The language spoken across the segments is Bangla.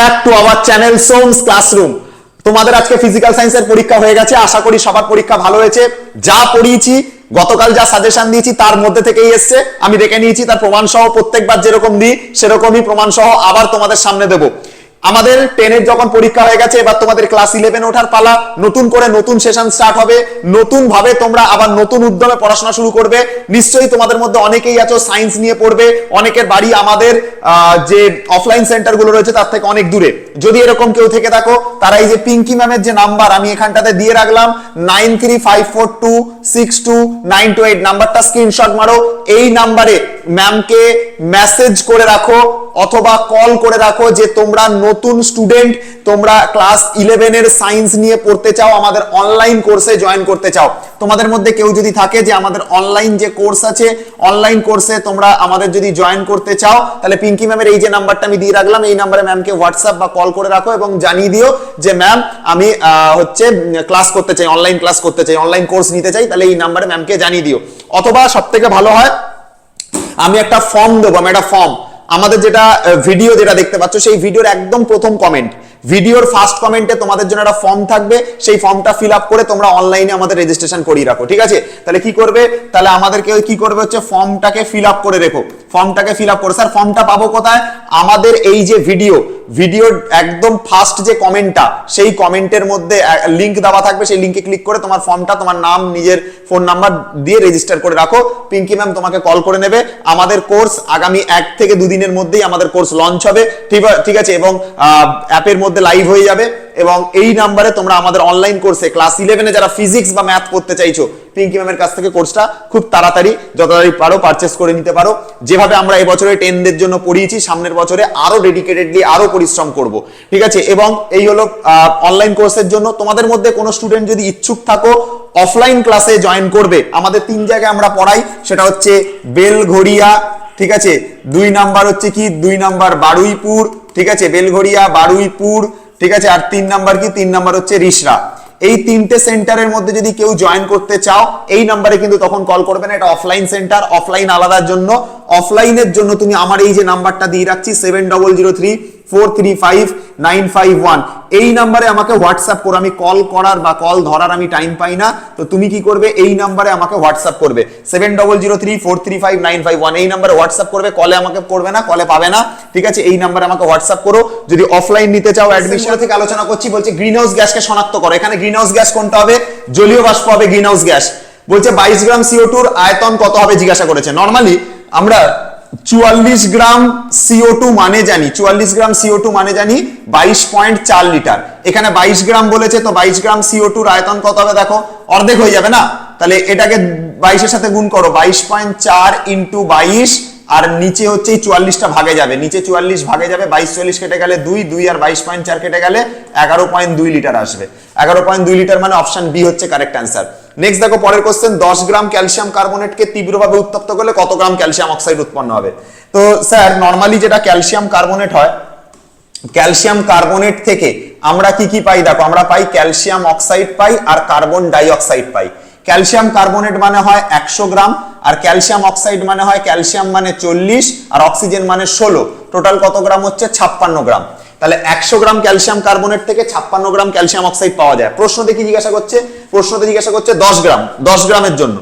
Back to our channel Som's classroom তোমাদের আজকে ফিজিক্যাল সায়েন্সের পরীক্ষা হয়ে গেছে, আশা করি সবার পরীক্ষা ভালো হয়েছে। যা পড়িয়েছি, গতকাল যা সাজেশন দিয়েছি, তার মধ্যে থেকেই এসছে। আমি দেখে নিয়েছি, তার প্রমাণ সহ প্রত্যেকবার যেরকম দিই, সেরকমই প্রমাণ সহ আবার তোমাদের সামনে দেবো। আমাদের টেনের যখন পরীক্ষা হয়ে গেছে, এবার তোমাদের ক্লাস ইলেভেন ওঠার পালা। নতুন করে নতুন সেশন স্টার্ট হবে। নতুন ভাবে তোমরা আবার নতুন উদ্যমে পড়াশোনা শুরু করবে। নিশ্চয়ই তোমাদের মধ্যে অনেকেই আছো সায়েন্স নিয়ে পড়বে। অনেকের বাড়ি আমাদের যে অফলাইন সেন্টারগুলো রয়েছে তার থেকে অনেক দূরে। যদি এরকম কেউ থেকে থাকো, তারা এই যে পিঙ্কি ম্যামের যে নাম্বার আমি এখানটাতে দিয়ে রাখলাম। Nine three five four two six two nine two eight নাম্বারটা স্ক্রিনশট মারো। এই নাম্বারে ম্যামকে মেসেজ করে রাখো, অথবা কল করে রাখো যে তোমরা নতুন স্টুডেন্ট তোমরা ক্লাস ইলেভেনের সায়েন্স নিয়ে পড়তে চাও, আমাদের অনলাইন কোর্সে জয়েন করতে চাও। তোমাদের মধ্যে কেউ যদি থাকে যে আমাদের অনলাইন যে কোর্স আছে অনলাইন কোর্সে তোমরা আমাদের যদি জয়েন করতে চাও, তাহলে পিঙ্কি ম্যামের এই যে নাম্বারটা আমি দিয়ে রাখলাম, এই নাম্বারে ম্যামকে হোয়াটসঅ্যাপ বা কল করে রাখো এবং জানিয়ে দিও যে ম্যাম আমি হচ্ছে ক্লাস করতে চাই অনলাইন ক্লাস করতে চাই অনলাইন কোর্স নিতে চাই, তাহলে এই নাম্বারে ম্যামকে জানিয়ে দিও। অথবা সব থেকে ভালো হয়, আমি একটা ফর্ম দেবো, আমি একটা ফর্ম আমাদের যেটা ভিডিও যেটা দেখতে পাচ্ছ, সেই ভিডিওর একদম প্রথম কমেন্ট ভিডিওর ফার্স্ট কমেন্টে তোমাদের জন্য একটা ফর্ম থাকবে। সেই ফর্মটা ফিল আপ করে তোমরা অনলাইনে আমাদের রেজিস্ট্রেশন করিয়ে রাখো, ঠিক আছে? তাহলে কি করবে? তাহলে আমাদেরকে কি করবে হচ্ছে ফর্মটাকে ফিল আপ করে রেখো। ফর্মটাকে ফিল আপ করে স্যার ফর্মটা পাবো কোথায়? আমাদের এই যে ভিডিও ভিডিওর একদম ফার্স্ট যে কমেন্টটা সেই কমেন্টের মধ্যে লিংক দেওয়া থাকবে, সেই লিঙ্কে ক্লিক করে তোমার ফর্মটা তোমার নাম, নিজের ফোন নাম্বার দিয়ে রেজিস্টার করে রাখো। পিঙ্কি ম্যাম তোমাকে কল করে নেবে। আমাদের কোর্স আগামী এক থেকে দুদিনের মধ্যেই আমাদের কোর্স লঞ্চ হবে। ঠিক ঠিক আছে? এবং অ্যাপের মধ্যে লাইভ হয়ে যাবে। এবং এই নাম্বারে তোমরা আমাদের অনলাইন কোর্সে ক্লাস ইলেভেনে যারা ফিজিক্স বা ম্যাথ করতে চাইছো পিঙ্কি ম্যামের কাছ থেকে কোর্সটা খুব তাড়াতাড়ি যত তাড়াতাড়ি পারো পারচেস করে নিতে পারো। যেভাবে আমরা এবছরে টেনদের জন্য পড়িয়েছি, সামনের বছরে আরও ডেডিকেটেডলি আরও পরিশ্রম করব। ঠিক আছে? এবং এই হলো অনলাইন কোর্সের জন্য তোমাদের মধ্যে কোনো স্টুডেন্ট যদি ইচ্ছুক থাকো অফলাইন ক্লাসে জয়েন করবে। আমাদের তিন জায়গায় আমরা পড়াই, সেটা হচ্ছে বেলঘড়িয়া, ঠিক আছে? দুই নাম্বার হচ্ছে কি? দুই নাম্বার বারুইপুর, ঠিক আছে? বেলঘড়িয়া, বারুইপুর ঠিক আছে? আর তিন নাম্বার কি? তিন নাম্বার হচ্ছে রিসরা এই তিনটে সেন্টারের মধ্যে যদি কেউ জয়েন করতে চাও, এই নাম্বারে কিন্তু তখন কল করবে না। এটা অফলাইন সেন্টার অফলাইন আলাদার জন্য। অফলাইনের জন্য তুমি আমার এই যে নাম্বারটা দিয়ে রাখছি seven double zero three four three five nine five one এই নাম্বারে আমাকে হোয়াটসঅ্যাপ করো। আমি কল করার বা কল ধরার আমি টাইম পাই না। তো তুমি কি করবে? এই নাম্বারে আমাকে হোয়াটসঅ্যাপ করবে। Seven double zero three four three five nine five one এই নাম্বারে হোয়াটসঅ্যাপ করবে। কলে আমাকে করবে না কলে পাবে না। ঠিক আছে? এই নাম্বারে আমাকে হোয়াটসঅ্যাপ করো। যদি অফলাইন নিতে চাও অ্যাডমিশন থেকে আলোচনা করছি বলছি গ্রিন হাউস গ্যাসকে শনাক্ত করো। এখানে গ্রিন হাউস গ্যাস কোনটা হবে? জলীয় বাষ্প হবে গ্রিন হাউস গ্যাস বলছে বাইশ গ্রাম সিও টুর আয়তন কত হবে? জিজ্ঞাসা করেছে। নর্মালি আমরা চুয়াল্লিশ গ্রাম সিও টু মানে জানি, চুয়াল্লিশ গ্রাম সিও টু মানে জানি বাইশ পয়েন্ট চার লিটার। এখানে বাইশ গ্রাম বলেছে, তো বাইশ গ্রাম সিও আয়তন কত হবে দেখো? অর্ধেক হয়ে যাবে না? তাহলে এটাকে বাইশের সাথে গুণ করো, বাইশ পয়েন্ট চার ইন্টু বাইশ, আর নিচে হচ্ছে চুয়াল্লিশটা ভাগে যাবে। নিচে চুয়াল্লিশ ভাগে যাবে, বাইশ চল্লিশ কেটে গেলে দুই দুই আর বাইশ পয়েন্ট চার কেটে গেলে এগারো পয়েন্ট দুই লিটার আসবে। এগারো পয়েন্ট দুই লিটার মানে অপশন বি হচ্ছে কারেক্ট অ্যান্সার নেক্সট দেখো, পরের কোশ্চেন দশ গ্রাম ক্যালসিয়াম কার্বনেটকে তীব্রভাবে উত্তপ্ত করলে কত গ্রাম ক্যালসিয়াম অক্সাইড উৎপন্ন হবে? তো স্যার নর্মালি যেটা ক্যালসিয়াম কার্বোনেট হয় ক্যালসিয়াম কার্বোনেট থেকে আমরা কি কি পাই? দেখো, আমরা পাই ক্যালসিয়াম অক্সাইড পাই আর কার্বন ডাই অক্সাইড পাই। ক্যালসিয়াম কার্বোনেট মানে হয় একশো গ্রাম আর ক্যালসিয়াম অক্সাইড মানে হয় ক্যালসিয়াম মানে চল্লিশ আর অক্সিজেন মানে ষোলো। টোটাল কত গ্রাম হচ্ছে? ছাপ্পান্ন গ্রাম। তাহলে একশো গ্রাম ক্যালসিয়াম কার্বনেট থেকে ছাপ্পান্ন গ্রাম ক্যালসিয়াম অক্সাইড পাওয়া যায়। প্রশ্নতে কি জিজ্ঞাসা করছে? প্রশ্নতে জিজ্ঞাসা করছে দশ গ্রাম, দশ গ্রামের জন্য।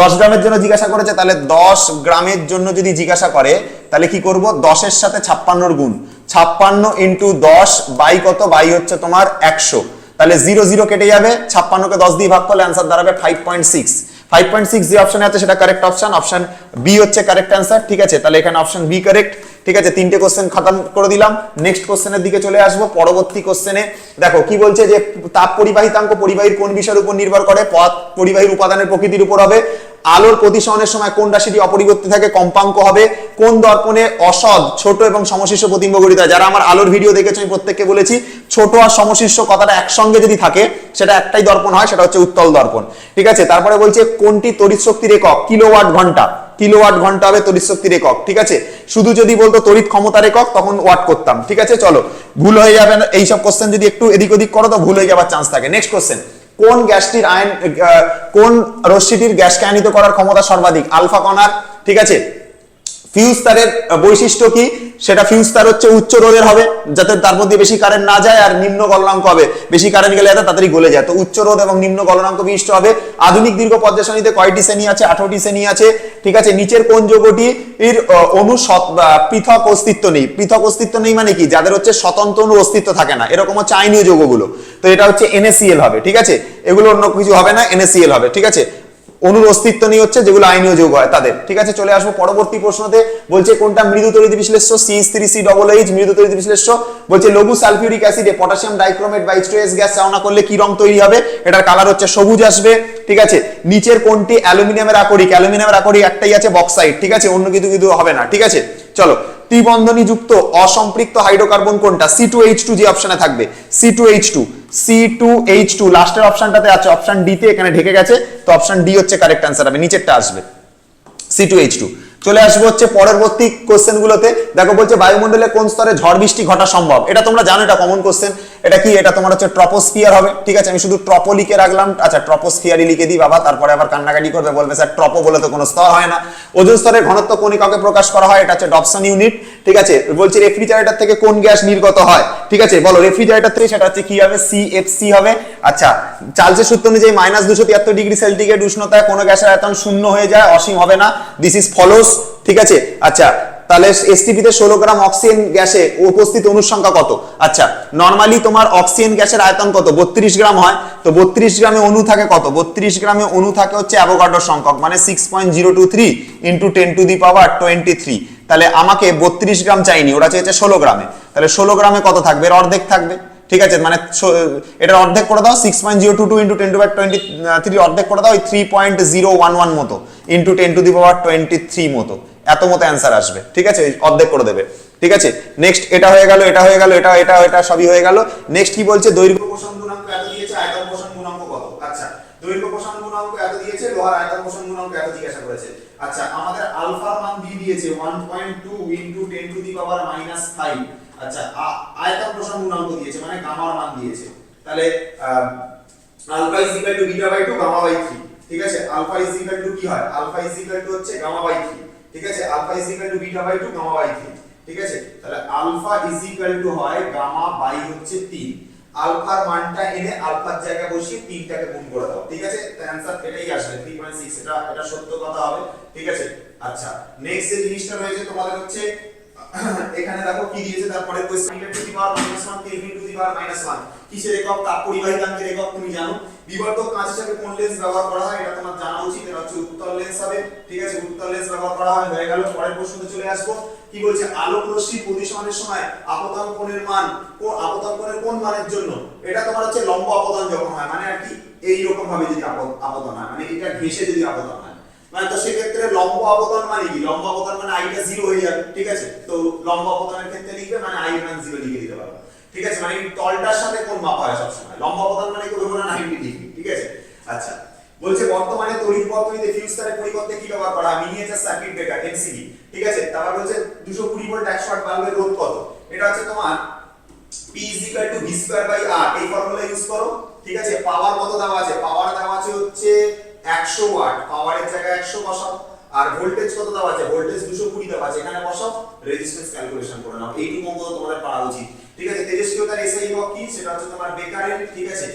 দশ গ্রামের জন্য জিজ্ঞাসা করেছে, তাহলে দশ গ্রামের জন্য যদি জিজ্ঞাসা করে, তাহলে কি করব? দশের সাথে ছাপ্পান্নর গুণ। ছাপ্পান্ন ইন্টু দশ বাই কত? বাই হচ্ছে তোমার একশো। তাহলে জিরো জিরো কেটে যাবে, ছাপ্পান্নকে দশ দিয়ে ভাগ করলে অ্যান্সার দাঁড়াবে five point six five point six যে অপশনে আছে, সেটা কারেক্ট অপশন অপশন বি হচ্ছে কারেক্ট অ্যান্সার ঠিক আছে? তাহলে এখানে অপশন বি কারেক্ট ঠিক আছে, তিনটে কোশ্চেন খতম করে দিলাম। নেক্সট কোশ্চেনের দিকে চলে আসব, পরবর্তী কোশ্চেনে দেখো, কি বলছে যে তাপ পরিবাহিতাঙ্ক পরিবাহীর কোন বিষয়ের উপর নির্ভর করে? পথ পরিবাহীর উপাদানের প্রকৃতির উপর হবে। আলোর প্রতিসরণের সময় কোন রাশিটি অপরিবর্তিত থাকে, কম্পাঙ্ক হবে, কোন দর্পণে অসৎ, ছোট এবং সমশিষ্য প্রতিম্ব গঠিত যারা আমার আলোর ভিডিও দেখেছ, আমি প্রত্যেককে বলেছি, ছোট আর সমশিষ্য কথাটা একসঙ্গে যদি থাকে, সেটা একটাই দর্পণ হয়, সেটা হচ্ছে উত্তল দর্পণ। ঠিক আছে? তারপরে বলছে, কোনটি তড়িৎ শক্তির একক? কিলোওয়াট ঘণ্টা। কিলোওয়াট ঘণ্টা হবে তড়িৎ শক্তির একক, ঠিক আছে? শুধু যদি বলতো তড়িৎ ক্ষমতার একক, তখন ওয়াট করতাম, ঠিক আছে? চলো, ভুল হয়ে যাবে এইসব কোশ্চেন যদি একটু এদিক ওদিক করো, তো ভুল হয়ে যাবার চান্স থাকে। নেক্সট কোশ্চেন কোন গ্যাসটির আয়ন কোন রশ্মিটির গ্যাসকে আয়নিত করার ক্ষমতা সর্বাধিক? আলফা কণার ঠিক আছে? ফিউজ তারের বৈশিষ্ট্য কি? সেটা ফিউজ তার হচ্ছে উচ্চ রোধের হবে, যাতে তার মধ্যে বেশি কারেন্ট না যায় আর নিম্ন গলনাঙ্ক হবে। বেশি কারেন্ট গেলে তাড়াতাড়ি গলে যায়। তো উচ্চ রোধ এবং নিম্ন গলনাঙ্ক বিশিষ্ট হবে। আধুনিক দীর্ঘ পর্যাসনীতে কয়টি শ্রেণি আছে? আঠারোটি শ্রেণি আছে। ঠিক আছে? নিচের কোন যৌগটি এর বা পৃথক অস্তিত্ব নেই। পৃথক অস্তিত্ব নেই মানে কি? যাদের হচ্ছে স্বতন্ত্র অণুর অস্তিত্ব থাকে না। এরকম হচ্ছে আইনীয় যৌগগুলো। তো এটা হচ্ছে এনএসিএল হবে। ঠিক আছে? এগুলো অন্য কিছু হবে না এনএসিএল হবে। ঠিক আছে? অনুর অস্তিত্ব নেই হচ্ছে, যেগুলো আইনীয় যৌগ হয় তাদের। ঠিক আছে? চলে আসব পরবর্তী প্রশ্নতে। বলছে, কোনটা মৃদু তরিত বিশ্লেষ্য? C three C double H মৃদু তরিত বিশ্লেষ্য? বলছে, লঘু সালফিউরিক অ্যাসিডে পটাশিয়াম ডাইক্রোমেট বা এইচ গ্যাস চাওনা করলে কি রং তৈরি হবে? এটার কালার হচ্ছে সবুজ আসবে। ঠিক আছে? নিচের কোনটি অ্যালুমিনিয়ামের আকরিক? অ্যালুমিনিয়ামের আকরিক একটাই আছে বক্সাইড ঠিক আছে? অন্য কিছু কিছু হবে না। ঠিক আছে? চলো ত্রিবন্ধনী যুক্ত অসম্পৃক্ত হাইড্রোকার্বন কোনটা? সি টু এইচ টু যে অপশনে থাকবে। C two H two. C two H two লাস্টের অপশনটাতে আছে অপশন ডি তে এখানে ঢেকে গেছে, তো অপশন ডি হচ্ছে কারেক্ট অ্যান্সার হবে, নিচেরটা আসবে। সি টু এইচ টু চলে আসব হচ্ছে পরবর্তী কোশ্চেন গুলোতে। দেখো বলছে বায়ুমণ্ডলে কোন স্তরে ঝড় বৃষ্টি ঘটা সম্ভব? এটা তোমরা জানো, এটা কমন কোশ্চেন এটা কি? এটা তোমার হচ্ছে ট্রপোস্ফিয়ার হবে, ঠিক আছে? আমি শুধু ট্রপো লিখে রাখলাম। আচ্ছা ট্রপোস্ফিয়ারই লিখে দিই বাবা, তারপরে আবার কান্নাকাটি করবে, বলবে স্যার ট্রপো বলে তো কোনো স্তর হয় না। ওজন স্তরের ঘনত্ব কোন এককে প্রকাশ করা হয়, এটা হচ্ছে ডপসন ইউনিট। ঠিক আছে? বলছি রেফ্রিজারেটর থেকে কোন গ্যাস নির্গত হয়? ঠিক আছে? বলো, রেফ্রিজারেটর থেকে সেটা হচ্ছে কি হবে? সিএফসি হবে। আচ্ছা চার্লসের সূত্র অনুযায়ী মাইনাস দুশো তিয়াত্তর ডিগ্রি সেন্টিগ্রেড উষ্ণতায় কোনো গ্যাসের আয়তন শূন্য হয়ে যায়, অসীম হবে না। দিস ইজ ফলোস ঠিক আছে? আচ্ছা তাহলে এসটিপিতে ষোলো গ্রাম অক্সিজেন গ্যাসে উপস্থিত অণুর সংখ্যা কত? আচ্ছা নর্মালি তোমার অক্সিজেন গ্যাসের আয়তন কত? বত্রিশ গ্রাম হয়। তো বত্রিশ গ্রামে অণু থাকে কত? বত্রিশ গ্রামে অণু থাকে হচ্ছে অ্যাভোগাড্রো সংখ্যক মানে six point zero two three into ten to the power twenty three তাহলে আমাকে বত্রিশ গ্রাম চাইনি ওরা চেয়েছে ষোলো গ্রামে। তাহলে ষোলো গ্রামে কত থাকবে? এর অর্ধেক থাকবে। ঠিক আছে? মানে এটার অর্ধেক করে দাও six point zero two two into ten to twenty three অর্ধেক করে দাও, ওই three point zero one one মতো into ten to the power twenty three মতো। এত মতো অ্যান্সার আসবে। ঠিক আছে? অর্ধেক করে দেবে। ঠিক আছে? নেক্সট এটা হয়ে গেল, এটা হয়ে গেল, এটা এটা এটা সবই হয়ে গেল। নেক্সট কি বলছে? দৈর্ঘ্য পোষণ গুণাঙ্ক এত দিয়েছে, আয়তন পোষণ গুণাঙ্ক কত? আচ্ছা দৈর্ঘ্য পোষণ গুণাঙ্ক এত দিয়েছে, লোহার আয়তন পোষণ গুণাঙ্ক এত জিজ্ঞাসা করেছে। আচ্ছা আমাদের আলফার মান দিয়ে দিয়েছে 1.2 into 10 to the power minus 5 আচ্ছা আয়তন পোষণ গুণাঙ্ক দিয়েছে মানে গামার মান দিয়েছে। তাহলে alpha is equal to beta by 2 gamma by 3 ঠিক আছে? আলফা ইজ ইকুয়াল টু কি হয়? আলফা ইজ ইকুয়াল টু হচ্ছে গামা বাই 3 ঠিক আছে? Alpha is equal to beta by 2 gamma by 3 ঠিক আছে? তাহলে আলফা ইজ ইকুয়াল টু হয় গামা বাই হচ্ছে 3 আলফার মানটা এনে আলফার জায়গায় বসিয়ে তিনটাকে গুণ করে দাও। ঠিক আছে? অ্যান্সার এটাই আসবে। 3.6 এটা এটা সত্য কথা হবে। ঠিক আছে? আচ্ছা নেক্সট যে জিনিসটা রয়েছে তোমাদের হচ্ছে, এখানে দেখো কি দিয়েছে, তারপরে question to the power minus 1 3 to the power minus 1 কিসের একক? তাপ পরিবাহিতাঙ্কের একক, তুমি জানো। বিবর্ধক কাঁচ হিসেবে কোন লেন্স ব্যবহার করা হয়, এটা তোমার জানা উচিত, এটা হচ্ছে উত্তল লেন্স হবে, ঠিক আছে? উত্তল লেন্স ব্যবহার করা হয়, হয়ে গেল, পরের প্রশ্নতে চলে আসব। কি বলছে? আলোক রশ্মি প্রতিসরণের সময় আপতন কোণের মান ও আপতন কোণের কোন মানের জন্য? এটা তোমার হচ্ছে লম্ব আপতন যখন হয় মানে আর কি এই রকম ভাবে যদি আপত- আপতন হয় মানে এটা ঘেসে যদি আপতন হয়। মানে তো সেক্ষেত্রে লম্ব আপতন মানে কি? লম্ব আপতন মানে আইটা জিরো হয়ে যাবে, ঠিক আছে? তো লম্ব আপতনের ক্ষেত্রে লিখবে মানে আই মান জিরো লিখে ঠিক আছে? মানে তলটার সাথে কোন মাপা হয় সবসময়? লম্বা আপতন মানে কি ধরো না 90 ডিগ্রি ঠিক আছে? আচ্ছা বলছে বর্তমানে তড়িৎ বর্তনীতে ফিউজ তারের পরিবর্তে কি ব্যবহার করা মিনিয়েচার সার্কিট ব্রেকার এমসিবি ঠিক আছে? তারপর বলছে 220 ভোল্ট 100 ওয়াট বাল্বের রোধ কত? এটা হচ্ছে তোমার P V square by R, এই ফর্মুলা ইউজ করো, ঠিক আছে? পাওয়ার কত দেওয়া আছে? পাওয়ার দেওয়া আছে হচ্ছে 100 ওয়াট পাওয়ারের জায়গায় 100 বসাও। আর ভোল্টেজ কত দেওয়া আছে? ভোল্টেজ 220 দেওয়া আছে। এখানে বসাও। রেজিস্ট্যান্স ক্যালকুলেশন করে নাও। এইটুকু অঙ্ক তোমাদের পারা উচিত। ঠিক আছে, তেজস্ক্রিয়তার এসআই একক কি? সেটা হচ্ছে তোমার বেকারের, ঠিক আছে?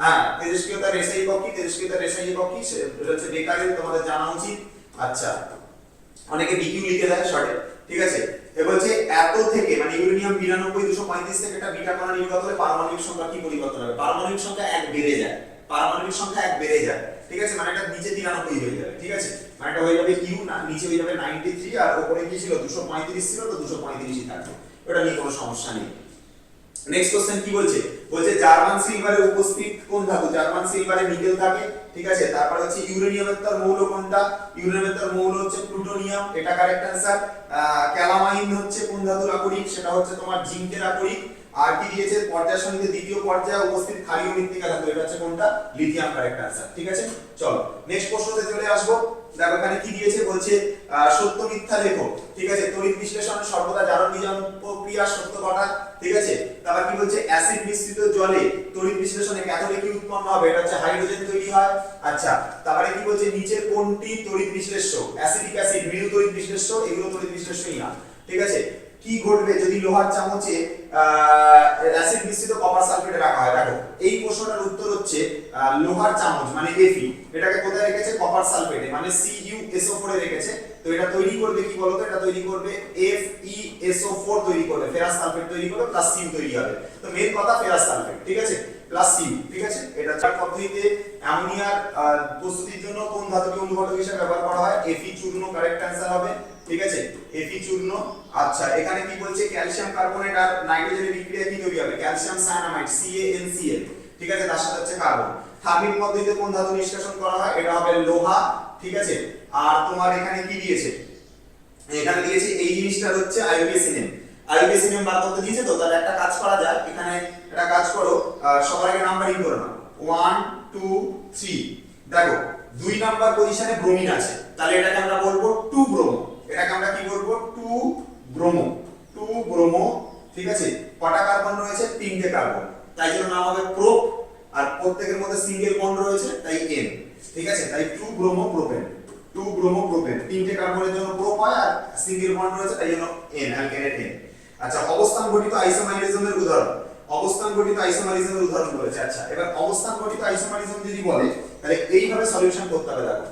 হ্যাঁ তেজস্ক্রিয়তার এসআই একক কি? তেজস্ক্রিয়তার এসআই একক কি? সেটা হচ্ছে বেকারের, তোমাদের জানা উচিত। আচ্ছা অনেকে বিকিউ লিখে দেয় শর্টে ঠিক আছে? এ বলছে, এত থেকে মানে ইউরেনিয়াম 92 235 থেকে একটা বিটা কণা নির্গত হলে পারমাণবিক সংখ্যা কি পরিবর্তন হবে? পারমাণবিক সংখ্যা এক বেড়ে যায়। পারমাণবিক সংখ্যা এক বেড়ে যায়। ঠিক আছে? মানে এটা নিচে 93 হয়ে যাবে, ঠিক আছে? মানে এটা হয়ে যাবে কিউ না, নিচে হয়ে যাবে 93 আর উপরে কি ছিল? 235 ছিল, তো 235ই থাকবে। ওটা নিয়ে কোনো সমস্যা নেই। নেক্সট কোশ্চেন কি বলছে? বলছে, জার্মান সিলভারে উপস্থিত কোন ধাতু? জার্মান সিলভারে নিকেল থাকে, ঠিক আছে? তারপর হচ্ছে ইউরেনিয়ামের তার মৌল কোনটা? ইউরেনিয়ামের তার মৌল হচ্ছে প্লুটোনিয়াম এটা কারেক্ট অ্যান্সার ক্যালামাইন হচ্ছে কোন ধাতুর আকরিক? সেটা হচ্ছে তোমার জিঙ্কের আকরিক। আর কি দিয়েছে? পর্যায় সঙ্গে দ্বিতীয় পর্যায়ে উপস্থিত ক্ষারীয় মৃত্তিকা ধাতু এটা হচ্ছে কোনটা? লিথিয়াম কারেক্ট অ্যান্সার ঠিক আছে? চলো নেক্সট প্রশ্নতে চলে আসব। দেখো, এখানে কি দিয়েছে? বলছে সত্য মিথ্যা লেখো, ঠিক আছে? তড়িৎ বিশ্লেষণ সর্বদা জারণ বিজন প্রক্রিয়া সত্য ঘটা, ঠিক আছে? তারপর কি বলছে? অ্যাসিড মিশ্রিত জলে তড়িৎ বিশ্লেষণে ক্যাথোডে কি উৎপন্ন হবে, এটা হচ্ছে হাইড্রোজেন তৈরি হয়। আচ্ছা তারপরে কি বলছে? নিচের কোনটি তড়িৎ বিশ্লেষ্য? অ্যাসিডিক অ্যাসিড মৃদু তড়িৎ বিশ্লেষ্য, এগুলো তড়িৎ বিশ্লেষ্যই না, ঠিক আছে? কি ঘটবে যদি লোহার চামচে অ্যাসিড মিশ্রিত কপার সালফেটে রাখা হয়? দেখো, এই প্রশ্নটার উত্তর হচ্ছে লোহার চামচ মানে এফি এটাকে কোথায় রেখেছে? কপার সালফেটে মানে CuSO4 এ রেখেছে। তো এটা তৈরি করবে কি বলতো? এটা তৈরি করবে FeSO4 তৈরি করবে। ফেরাস সালফেট তৈরি করবে প্লাস সিউ তৈরি হবে। তো মেন কথা ফেরাস সালফেট ঠিক আছে? প্লাস সিউ ঠিক আছে? এটা চার পদ্ধতিতে অ্যামোনিয়ার প্রস্তুতির জন্য কোন ধাতুকে অনুঘটক হিসেবে ব্যবহার করা হয়? Fe চূর্ণ কারেক্ট হবে। ঠিক আছে? Fe চূর্ণ। আচ্ছা এখানে কি বলছে? ক্যালসিয়াম কার্বনেট আর নাইট্রোজেনের বিক্রিয়া কি তৈরি হবে? ক্যালসিয়াম সায়ানামাইড CaNCl ঠিক আছে? তার সাথে হচ্ছে কার্বন থার্মিক পদ্ধতিতে কোন ধাতু নিষ্কাশন করা হয়? এটা হবে লোহা। ঠিক আছে? আর তোমার এখানে কি দিয়েছে? এখানে দিয়েছে এই জিনিসটা হচ্ছে আইওবিএসিনেম আইওবিএসিনেম বার করতে দিয়েছে তো? তাহলে একটা কাজ করা যায় এখানে একটা কাজ করো। সবার আগে নাম্বারিং করে নাও। ওয়ান টু থ্রি দেখো, দুই নাম্বার পজিশনে ব্রোমিন আছে। তাহলে এটাকে আমরা বলব টু ব্রোমো এটাকে আমরা কি বলব? টু ব্রোমো টু ব্রোমো ঠিক আছে? কটা কার্বন রয়েছে? তিনটে কার্বন তাই জন্য নাম হবে প্রোপ আর প্রত্যেকের মধ্যে সিঙ্গেল বন্ড রয়েছে, তাই এন ঠিক আছে? তাই two bromo propane two bromo propane তিনটে কার্বনের জন্য প্রোপ হয়, আর সিঙ্গেল বন্ড রয়েছে, তাই জন্য এন অ্যালকেনের এন আচ্ছা অবস্থান ঘটিত আইসোমারিজমের উদাহরণ। অবস্থান ঘটিত আইসোমারিজমের উদাহরণ বলেছে আচ্ছা এবার অবস্থান ঘটিত আইসোমারিজম যদি বলে, তাহলে এইভাবে সলিউশন করতে হবে, দেখো।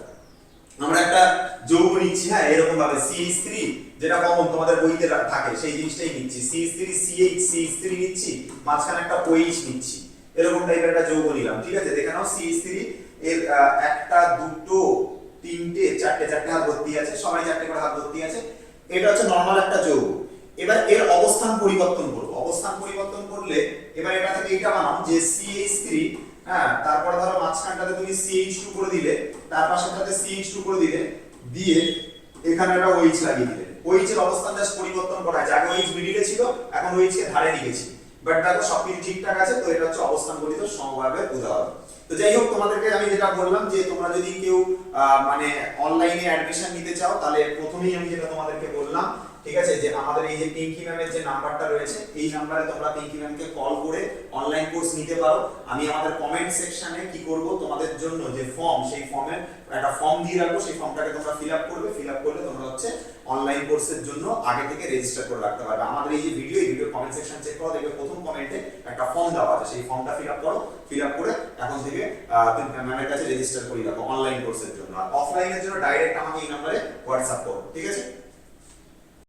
আমরা একটা যৌগ নিচ্ছি হ্যাঁ এরকম ভাবে CH3 যেটা কমন তোমাদের বইতে থাকে সেই জিনিসটাই নিচ্ছি। CH3 CH CH3 নিচ্ছি মাঝখানে একটা OH নিচ্ছি। এরকম টাইপের একটা যৌগ নিলাম ঠিক আছে? দেখে নাও CH3 এর আহ, একটা দুটো তিনটে চারটে চারটে হাত ভর্তি আছে সবাই চারটে করে হাত ভর্তি আছে। এটা হচ্ছে নর্মাল একটা যৌগ। এবার এর অবস্থান পরিবর্তন করব। অবস্থান পরিবর্তন করলে এবার এটা থেকে এটা বানাও যে CH3 হ্যাঁ তারপরে ধরো মাঝখানটাতে তুমি CH2 করে দিলে, তার পাশেরটাতে CH2 করে দিলে, দিয়ে এখানে একটা OH লাগিয়ে দিলে। OH এর অবস্থান জাস্ট পরিবর্তন করা আছে আগে OH মিডিলে ছিল, এখন OH কে ধারে নিয়েছি বাট দেখো, সবকিছু ঠিকঠাক আছে, তো এটা হচ্ছে অবস্থান গঠিত সমবায়ের উদাহরণ। তো যাই হোক, তোমাদেরকে আমি যেটা বললাম যে তোমরা যদি কেউ মানে অনলাইনে অ্যাডমিশন নিতে চাও, তাহলে প্রথমেই আমি যেটা তোমাদেরকে বললাম ঠিক আছে? যে আমাদের এই যে পিঙ্কি ম্যামের যে নাম্বারটা রয়েছে, এই নাম্বারে তোমরা পিঙ্কি ম্যামকে কল করে অনলাইন কোর্স নিতে পারো। আমি আমাদের কমেন্ট সেকশনে কি করব? তোমাদের জন্য যে ফর্ম সেই ফর্মের একটা ফর্ম দিয়ে রাখব। সেই ফর্মটাকে তোমরা ফিল আপ করবে। ফিল আপ করলে তোমরা হচ্ছে অনলাইন কোর্সের জন্য আগে থেকে রেজিস্টার করে রাখতে পারবে। আমাদের এই যে ভিডিও এই ভিডিও কমেন্ট সেকশন চেক করো, দেখবে প্রথম কমেন্টে একটা ফর্ম দেওয়া আছে। সেই ফর্মটা ফিল আপ করো। ফিল আপ করে এখন থেকে তুমি ম্যামের কাছে রেজিস্টার করে রাখো অনলাইন কোর্সের জন্য। আর অফলাইনের জন্য ডাইরেক্ট আমাকে এই নাম্বারে হোয়াটসঅ্যাপ করো। ঠিক আছে?